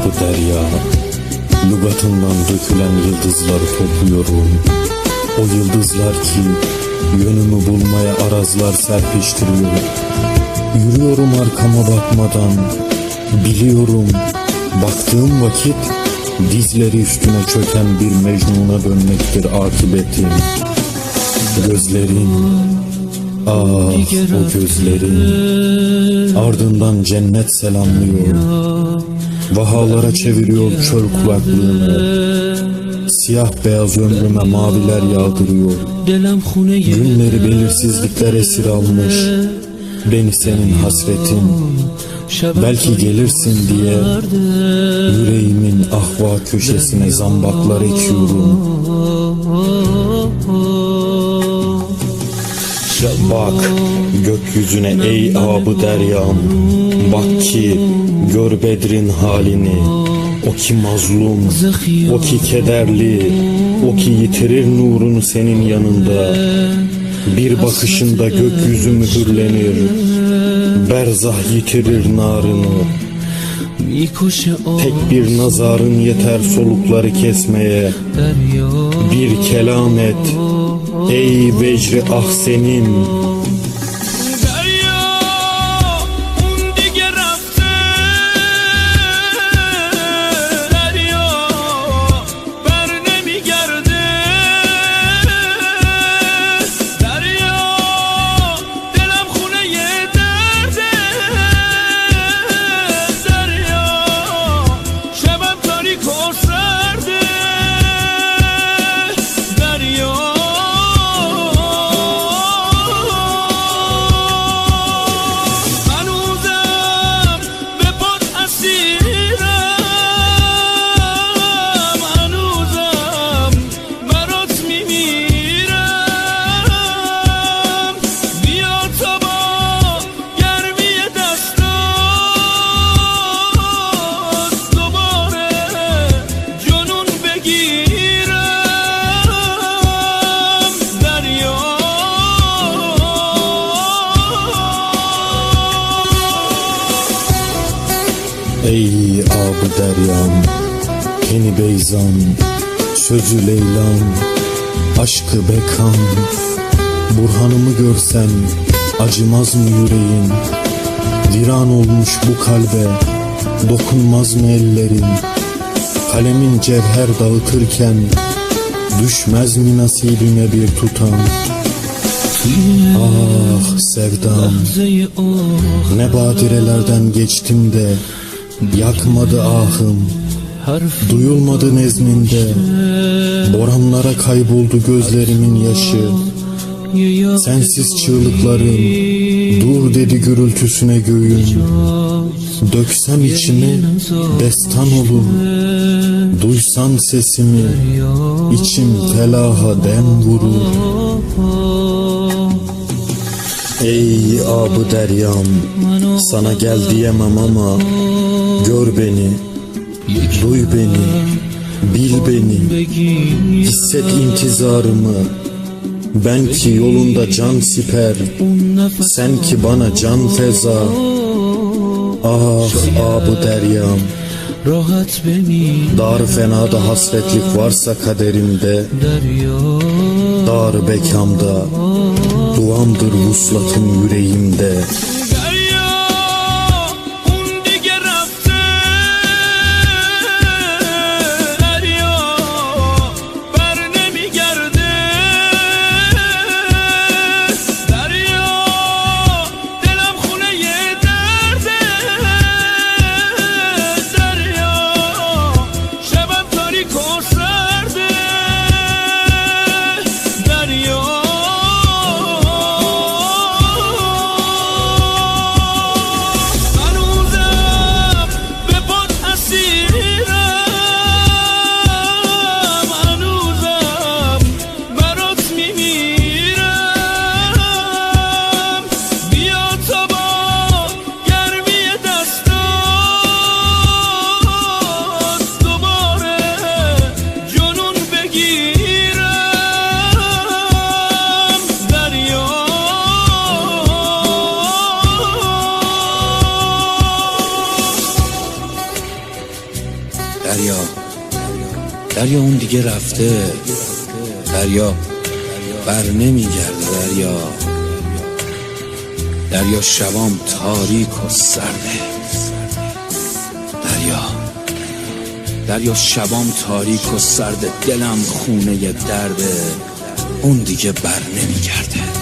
abı derya. Lügatından dökülen yıldızları topluyorum. O yıldızlar ki Yönümü bulmaya arazlar serpiştiriyor. Yürüyorum arkama bakmadan Biliyorum. Baktığım vakit Dizleri üstüne çöken bir mecnuna dönmektir akıbetim Gözlerin Ah o gözlerin. Ardından cennet selamlıyor Vahalara çeviriyor çöl kulaklığını. Siyah beyaz ömrüme maviler yağdırıyor. Günleri belirsizlikler esir almış. Beni senin hasretin. Belki gelirsin diye Yüreğimin ahva köşesine zambaklar ekiyorum. Yüksel bak gökyüzüne ey abı deryam. Bak ki gör Bedrin halini. O ki mazlum, o ki kederli O ki yitirir nurunu senin yanında. Bir bakışında gökyüzü mühürlenir Berzah yitirir narını. Tek bir nazarın yeter solukları kesmeye. Bir kelam et Ey vecri ah Ey abi deryam, keni beyzam, sözü leylam, aşkı bekan. Burhanımı görsen acımaz mı yüreğin? Liran olmuş bu kalbe dokunmaz mı ellerin? Kalemin cevher dağıtırken düşmez mi nasibime bir tutam? Ah sevdam ne badirelerden geçtim de Yakmadı ahım. Duyulmadı nezminde. Boranlara kayboldu gözlerimin yaşı. Sensiz çığlıkların Dur dedi gürültüsüne göğün. Döksem içimi destan olur Duysam sesimi içim felaha dem vurur. Ey abu deryam Sana gel diyemem ama Gör beni, duy beni, bil beni, hisset intizarımı. Ben ki yolunda can siper, sen ki bana can feza. Ah, ah abu deryam, Rahat benim Dar fenada hasretlik varsa kaderimde Dar bekamda Duamdır vuslatım yüreğimde. بگیرم. دریا. دریا. دریا اون دیگه رفته. دریا. بر نمیگرده دریا. دریا شبام تاریک و سرده. دریا. دریا شبام تاریک و سرده دلم خونه درده اون دیگه بر نمیگرده.